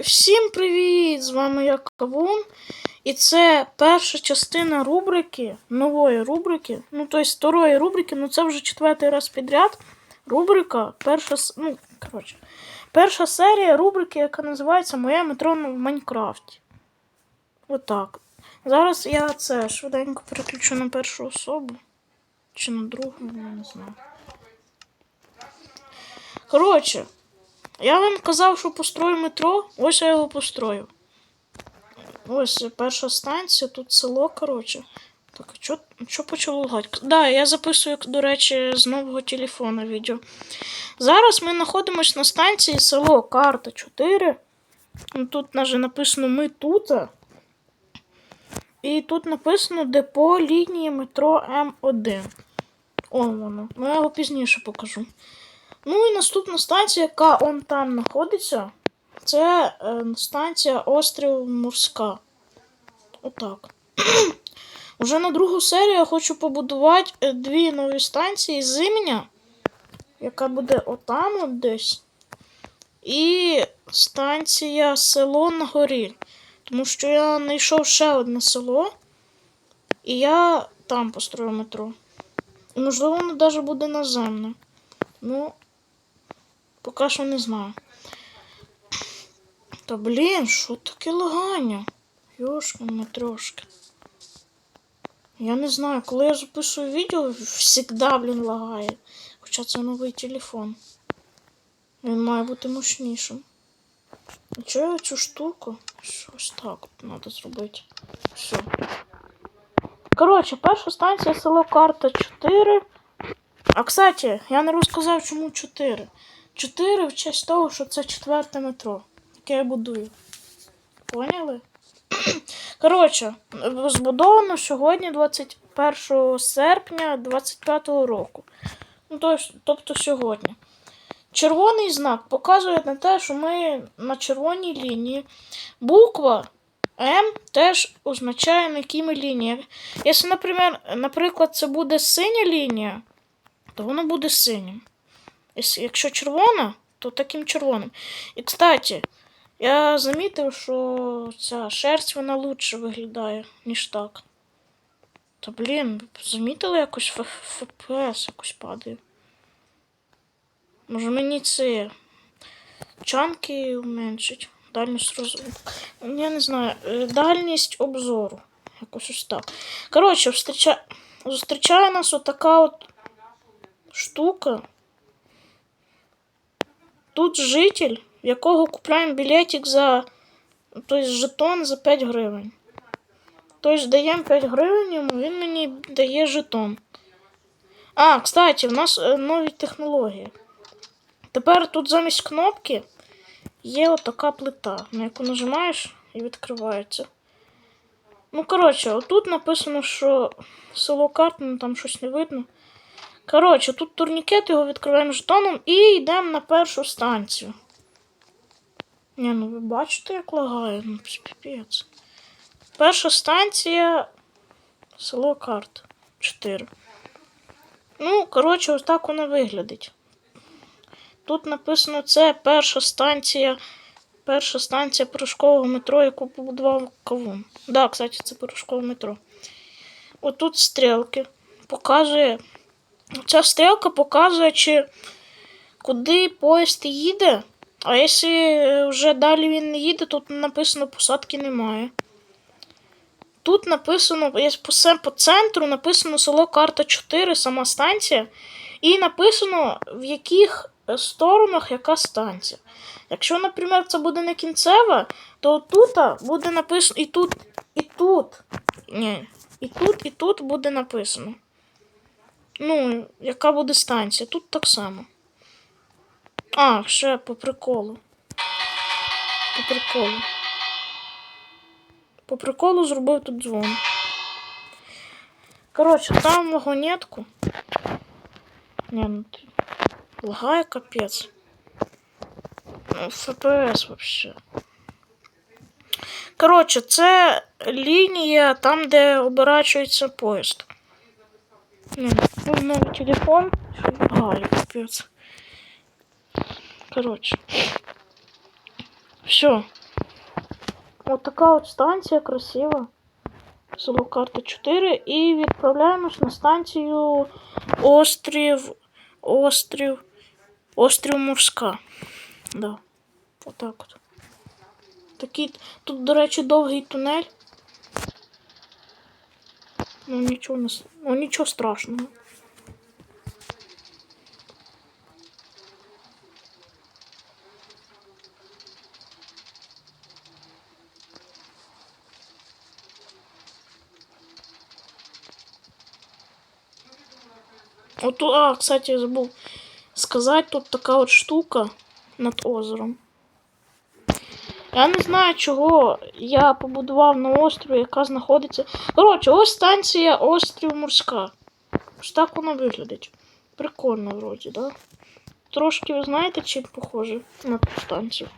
Всім привіт! З вами я Кавун. І це перша частина рубрики, нової рубрики. Ну, тобто второї рубрики, ну це вже четвертий раз підряд. Рубрика, перша, ну, коротше, перша серія рубрики, яка називається Моє метро в Майнкрафті. Отак. Зараз я це швиденько переключу на першу особу. Чи на другу, я не знаю. Коротше, я вам казав, що построю метро, ось я його построю. Ось перша станція, тут село, коротше. Так, що, що почало лагати? Да, я записую, до речі, з нового телефона відео. Зараз ми знаходимося на станції село Карта 4. Ну, Тут навіть написано Ми тут. І тут написано депо лінії метро М1. О, воно. Ну, я його пізніше покажу. Ну і наступна станція, яка он там знаходиться, це е, станція Острів Морська. Отак. Уже на другу серію я хочу побудувати е, дві нові станції зимня, яка буде отам от десь. І станція село на горі. Тому що я знайшов ще одне село, і я там построю метро. І, можливо, воно навіть буде наземне. Ну, поки що не знаю. Та блін, що таке лагання? Йошки, матрешки. Я не знаю, коли я записую відео, завжди, блін, лагає. Хоча це новий телефон. Він має бути мощнішим. А чого я цю штуку? Щось так треба зробити. Все. Коротше, перша станція село Карта 4. А кстати, я не розказав, чому 4. 4 в честь того, що це четверте метро, яке я будую. Поняли? Коротше, збудовано сьогодні, 21 серпня 25 року. Ну, тобто сьогодні. Червоний знак показує на те, що ми на червоній лінії. Буква М теж означає, на якій ми лінії. Якщо, наприклад, це буде синя лінія, то воно буде синім. Якщо- червона, то таким червоним. І, кстати, я замітив, що ця шерсть вона лучше виглядає, ніж так. Та блін, замітили якось ФПС якось падає. Може мені це чанки уменшить. Дальність розвитку. Я не знаю. е, Дальність обзору. Якось ось так. Коротше, встріча... зустрічає нас отака от штука. Тут житель, якого купляємо білетик за. Тобто жетон за 5 гривень. Тобто даємо 5 гривень, йому, він мені дає жетон. А, кстати, в нас е, нові технології. Тепер тут замість кнопки є отака плита, на яку нажимаєш і відкривається. Ну, коротше, отут написано, що село ну там щось не видно. Коротше, тут турнікет, його відкриваємо жетоном і йдемо на першу станцію. Ні, ну ви бачите, як лагає, ну піпець. Перша станція село карт 4. Ну, коротше, ось так воно виглядить. Тут написано це перша станція. Перша станція порошкового метро, яку побудував Кавун. Да, кстати, це порошкове метро. Отут стрілки. Показує. Ця стрілка показує, чи куди поїзд їде. А якщо вже далі він не їде, тут написано посадки немає. Тут написано, по центру написано село Карта 4, сама станція. І написано, в яких сторонах яка станція. Якщо, наприклад, це буде не кінцева, то тут буде написано і тут, і тут. Ні, і тут, і тут буде написано. Ну, яка буде станція. Тут так само. А, ще по приколу. По приколу. По приколу зробив тут дзвон. Коротше, там вагонетку. Не, ну ти. Лагає капець. Ну, ФПС вообще. Коротше, це лінія там, де оборачується поїзд. Не, ну, новий телефон. Лагає капець. Коротше. Все. От така от станція красива. Село карта 4. І відправляємось на станцію Острів. Острів. Острів Морська. Да. Отак от. Такий, тут, до речі, довгий тунель. Ну нічого не ну, нічого страшного. От, а, кстати, я забув сказати, тут така от штука над озером. Я не знаю, чого я побудував на острові, яка знаходиться. Коротше, ось станція Острів Морська. Ось так воно виглядить. Прикольно, вроді, да? Трошки, ви знаєте, чим похоже на ту станцію?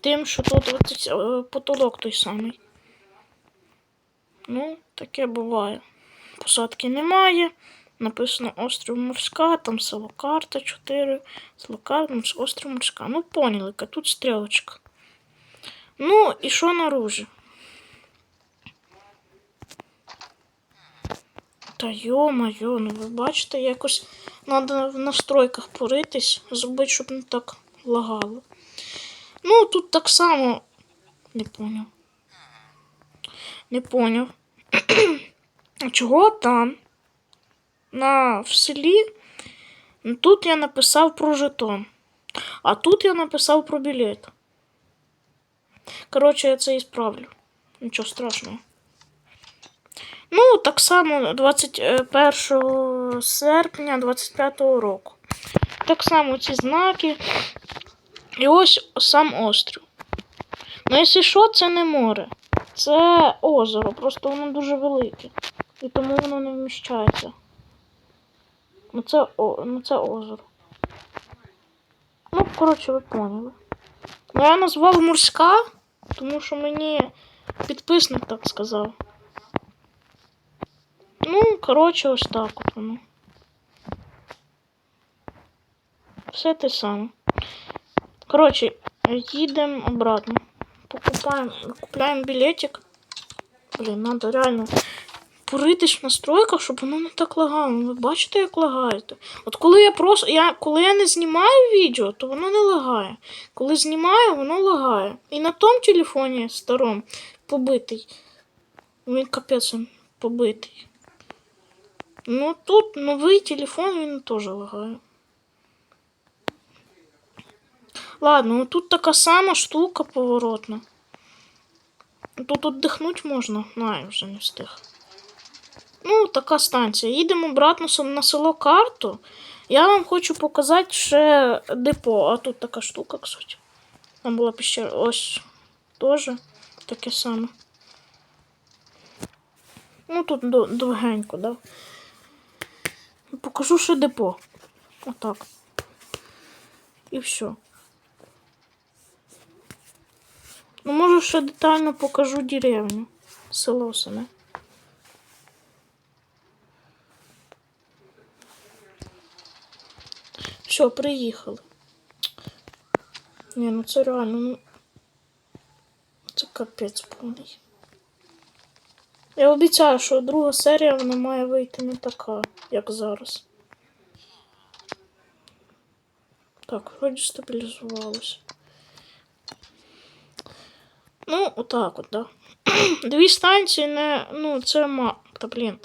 Тим, що тут от, е, потолок той самий. Ну, таке буває. Посадки немає. Написано Острів Морська, там село карта 4, село карта, Острів Морська. Ну, поняли, тут стрілочка. Ну, і що наружі? Та йо-моє, ну ви бачите, якось треба в настройках поритись, зробити, щоб не так лагало. Ну, тут так само. Не поняв. Не поняв. Чого там? На в селі. Ну, Тут я написав про жетон. А тут я написав про білет. Коротше, я це і справлю. Нічого страшного. Ну, так само 21 серпня 25 року. Так само ці знаки. І ось сам острів. Ну, якщо що, це не море. Це озеро, просто воно дуже велике. І тому воно не вміщається. Ну це, о, ну, це озеро. Ну, коротше, ви поняли. Ну, я назвав морська, тому що мені підписник так сказав. Ну, коротше, ось так от воно. Все те саме. Коротше, їдемо обратно. Покупаємо, купляємо білетик. Блін, надо реально поритись в настройках, щоб воно не так лагало. Ви бачите, як лагаєте? От коли я просто. Я, коли я не знімаю відео, то воно не лагає. Коли знімаю, воно лагає. І на тому телефоні старому побитий. Він капець побитий. Ну тут новий телефон, він теж лагає. Ладно, ну тут така сама штука поворотна. Тут отдихнуть можна. На, я вже не встиг. Ну, така станція. Їдемо обратно на село карту. Я вам хочу показати ще депо. А тут така штука, кстати. Там була піщера. Ось теж таке саме. Ну, тут довгенько, да. Покажу ще депо. Отак. І все. Ну, може, ще детально покажу деревню. Село саме. Все, приїхали. Ні, ну це реально, ну. Це капець повний. Я обіцяю, що друга серія вона має вийти не така, як зараз. Так, вроді стабілізувалося. Ну, отак от, да. Дві станції не. Ну, це мало. Та блін.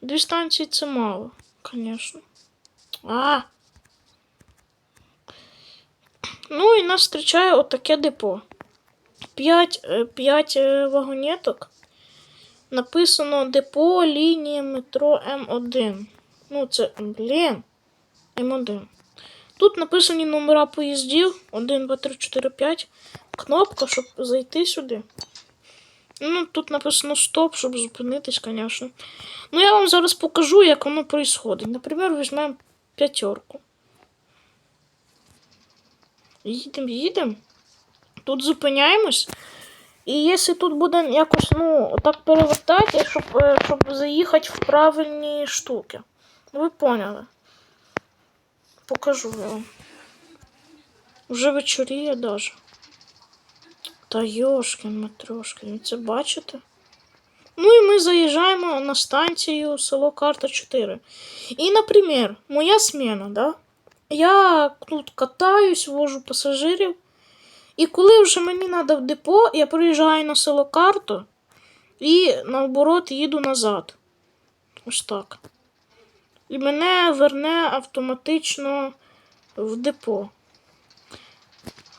Дві станції це мало, звісно. А! Ну і нас зустрічає отаке депо. П'ять, е, п'ять е, вагонеток. Написано депо лінії метро М1. Ну, це, блін, М1. Тут написані номера поїздів 1, 2, 3, 4, 5. Кнопка, щоб зайти сюди. Ну, тут написано стоп, щоб зупинитись, звісно. Ну, я вам зараз покажу, як воно відбувається. Наприклад, візьмемо п'ятерку. Їдемо, їдемо. Тут зупиняємось. І якщо тут буде якось, ну, так перевертати, щоб, е, щоб заїхати в правильні штуки. Ви поняли? Покажу я вам. Вже вечоріє даже. Та йошкін матрешкін, ви це бачите? Ну і ми заїжджаємо на станцію село Карта 4. І, наприклад, моя смена, да? Я тут катаюсь, вожу пасажирів. І коли вже мені треба в депо, я приїжджаю на село Карту і наоборот їду назад. Ось так. І мене верне автоматично в депо.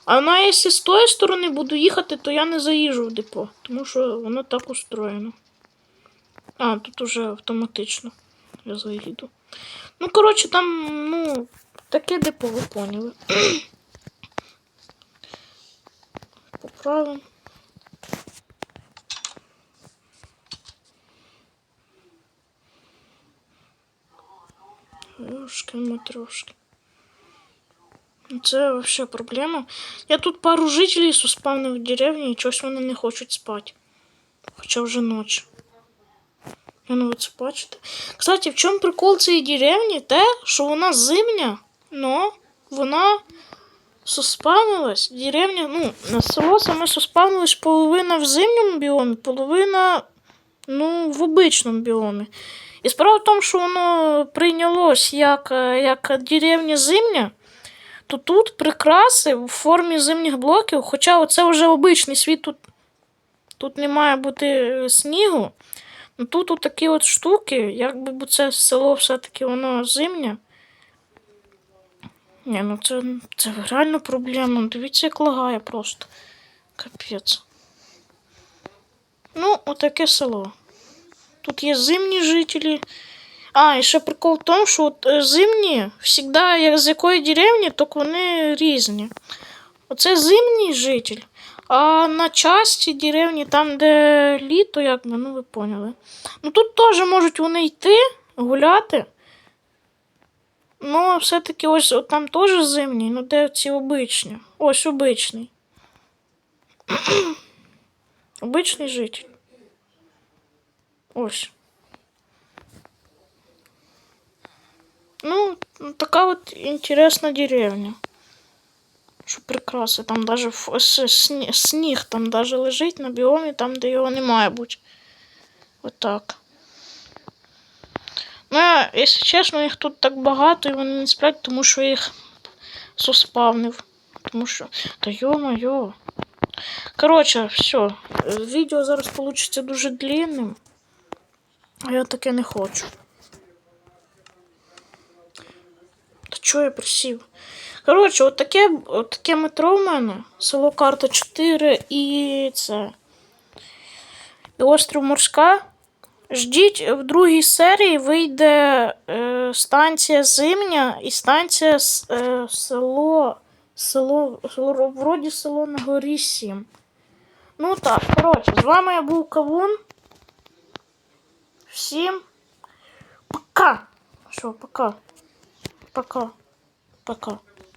А на якщо з тої сторони буду їхати, то я не заїжджу в депо, тому що воно так устроєно. А, тут уже автоматично я заїду. Ну, коротше, там, ну, таке депо, ви поняли. Поправимо. Трошки, матрошки. Це вообще проблема. Я тут пару жителів суспавнив в деревні і чогось вони не хочуть спати. Хоча вже ніч. Я ну ви це бачите. Кстати, в чому прикол цієї деревні? Те, що вона зимня, но вона суспавнилась. Деревня, ну, на село саме суспавнилось половина в зимньому біомі, половина ну, в обичному біомі. І справа в тому, що воно прийнялось як, як деревня зимня, то тут прикраси в формі зимніх блоків, хоча оце вже обичний світ, тут, тут не має бути е, снігу. Ну тут такі от штуки, якби це село все-таки воно зимнє. Ні, ну це, це реально проблема. Дивіться, як лагає просто. Капець. Ну, отаке село. Тут є зимні жителі. А, і ще прикол в тому, що от е, зимні, завжди, як з якої деревні, то вони різні. Оце зимній житель. А на часті деревні, там, де літо, як ну ви поняли. Ну тут теж можуть вони йти, гуляти. Ну, все-таки ось от там теж зимні, ну де ці обичні. Ось обичний. обичний житель. Ось. Ну, така от інтересна деревня. Що прикраси, там даже ф- с- сні- сніг там даже лежить на біомі, там, де його не має бути. Отак. Ну, якщо чесно, їх тут так багато і вони не сплять, тому що я їх суспавнив. Тому що. Та йо-моє. Коротше, все. Відео зараз вийде дуже длинним. А я таке не хочу. Та чого я присів? Коротше, от таке метро в мене. Село Карта 4 і це. І острів Морська. Ждіть, в другій серії вийде е, станція Зимня і станція е, село. Село, село, вроді село на горі 7. Ну так, коротше, з вами я був Кавун. Всім пока. Що, пока. Пока. Пока.